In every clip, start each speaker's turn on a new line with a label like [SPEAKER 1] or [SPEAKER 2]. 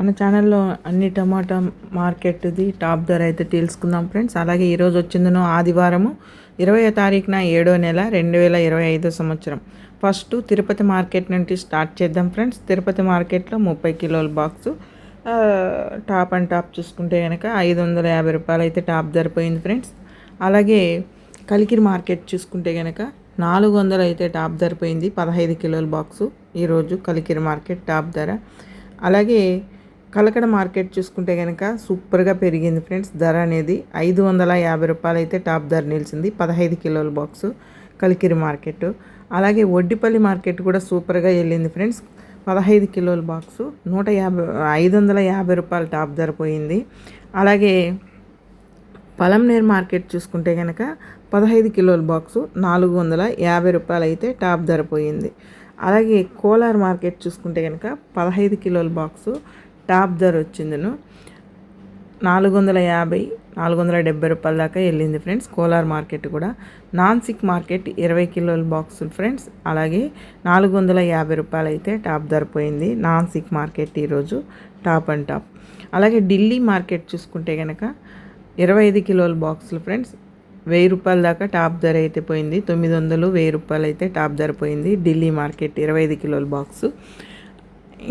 [SPEAKER 1] మన ఛానల్లో అన్ని టమాటా మార్కెట్ది టాప్ ధర అయితే తెలుసుకుందాం ఫ్రెండ్స్. అలాగే ఈరోజు వచ్చిందనో ఆదివారము ఇరవై తారీఖున ఏడో నెల రెండు వేల ఇరవై ఐదో సంవత్సరం. ఫస్ట్ తిరుపతి మార్కెట్ నుండి స్టార్ట్ చేద్దాం ఫ్రెండ్స్. తిరుపతి మార్కెట్లో ముప్పై కిలోల బాక్సు టాప్ అండ్ టాప్ చూసుకుంటే కనుక ఐదు వందల యాభై రూపాయలు అయితే టాప్ ధర పోయింది ఫ్రెండ్స్. అలాగే కలికిరి మార్కెట్ చూసుకుంటే కనుక నాలుగు వందలు అయితే టాప్ ధర పోయింది పదహైదు కిలోల బాక్సు. ఈరోజు కలికిరి మార్కెట్ టాప్ ధర. అలాగే కలకడ మార్కెట్ చూసుకుంటే కనుక సూపర్గా పెరిగింది ఫ్రెండ్స్. ధర అనేది ఐదు వందల యాభై రూపాయలు అయితే టాప్ ధర నిలిచింది. పదహైదు కిలోల బాక్సు కలికిరి మార్కెట్ అలాగే ఒడ్డిపల్లి మార్కెట్ కూడా సూపర్గా వెళ్ళింది ఫ్రెండ్స్. పదహైదు కిలోల బాక్సు నూట యాభై ఐదు వందల యాభై రూపాయలు టాప్ ధర పోయింది. అలాగే పలంనేర్ మార్కెట్ చూసుకుంటే కనుక పదహైదు కిలోల బాక్సు నాలుగు వందల యాభై రూపాయలు అయితే టాప్ ధర పోయింది. అలాగే కోలార్ మార్కెట్ చూసుకుంటే కనుక పదహైదు కిలోల బాక్సు టాప్ ధర వచ్చిందను. నాలుగు వందల యాభై నాలుగు వందల డెబ్బై రూపాయల దాకా వెళ్ళింది ఫ్రెండ్స్. కోలార్ మార్కెట్ కూడా. నాన్ సిక్ మార్కెట్ ఇరవై కిలోల బాక్సులు ఫ్రెండ్స్. అలాగే నాలుగు వందల యాభై రూపాయలు అయితే టాప్ ధర పోయింది. నాన్ సిక్ మార్కెట్ ఈరోజు టాప్ అండ్ టాప్. అలాగే ఢిల్లీ మార్కెట్ చూసుకుంటే కనుక ఇరవై ఐదు కిలోల బాక్సులు ఫ్రెండ్స్. వెయ్యి రూపాయల దాకా టాప్ ధర అయితే పోయింది. తొమ్మిది వందలు వెయ్యి రూపాయలు అయితే టాప్ ధర పోయింది. ఢిల్లీ మార్కెట్ ఇరవై ఐదు కిలోల బాక్సు.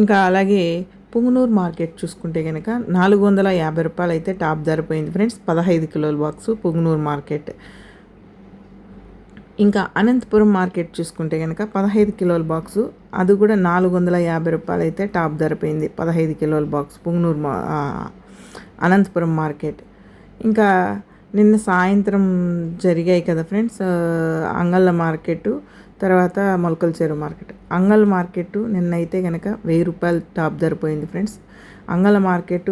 [SPEAKER 1] ఇంకా అలాగే పుంగనూరు మార్కెట్ చూసుకుంటే కనుక నాలుగు వందల యాభై రూపాయలు అయితే టాప్ ధర పోయింది ఫ్రెండ్స్. పదహైదు కిలోల బాక్సు పుంగనూరు మార్కెట్. ఇంకా అనంతపురం మార్కెట్ చూసుకుంటే కనుక పదహైదు కిలోల బాక్సు అది కూడా నాలుగు వందల యాభై రూపాయలు అయితే టాప్ ధర పోయింది. పదహైదు కిలోల బాక్స్ పుంగనూరు మా అనంతపురం మార్కెట్. ఇంకా నిన్న సాయంత్రం జరిగాయి కదా ఫ్రెండ్స్ అంగళ్ళ మార్కెట్ తర్వాత మొలకల చెరువు మార్కెట్. అంగల్ మార్కెట్ నిన్నైతే కనుక వెయ్యి రూపాయలు టాప్ ధర పోయింది ఫ్రెండ్స్. అంగళ మార్కెట్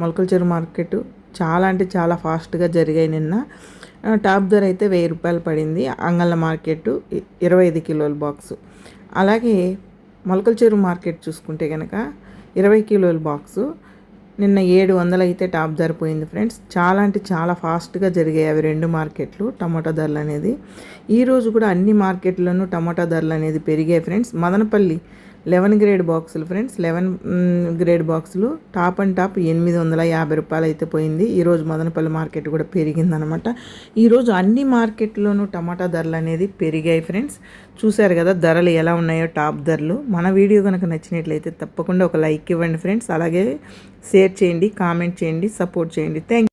[SPEAKER 1] మొలకల చెరువు మార్కెట్ చాలా అంటే చాలా ఫాస్ట్గా జరిగాయి నిన్న. టాప్ ధర అయితే వెయ్యి రూపాయలు పడింది. అంగళ్ళ మార్కెట్ ఇరవై ఐదు కిలోల బాక్సు. అలాగే మొలకల చెరువు మార్కెట్ చూసుకుంటే కనుక ఇరవై కిలోల బాక్సు. నిన్న ఏడు వందలు అయితే టాప్ ధర పోయింది ఫ్రెండ్స్. చాలా అంటే చాలా ఫాస్ట్గా జరిగాయి అవి రెండు మార్కెట్లు టమాటా ధరలు అనేది. ఈరోజు కూడా అన్ని మార్కెట్లను టమాటా ధరలు అనేది పెరిగాయి ఫ్రెండ్స్. మదనపల్లి లెవెన్ గ్రేడ్ బాక్సులు ఫ్రెండ్స్ లెవెన్ గ్రేడ్ బాక్సులు. టాప్ అండ్ టాప్ ఎనిమిది వందల యాభై రూపాయలు అయితే పోయింది. ఈరోజు మదనపల్లి మార్కెట్ కూడా పెరిగిందనమాట. ఈరోజు అన్ని మార్కెట్లోనూ టమాటా ధరలు అనేది పెరిగాయి ఫ్రెండ్స్. చూశారు కదా ధరలు ఎలా ఉన్నాయో టాప్ ధరలు. మన వీడియో కనుక నచ్చినట్లయితే తప్పకుండా ఒక లైక్ ఇవ్వండి ఫ్రెండ్స్. అలాగే షేర్ చేయండి కామెంట్ చేయండి సపోర్ట్ చేయండి. థ్యాంక్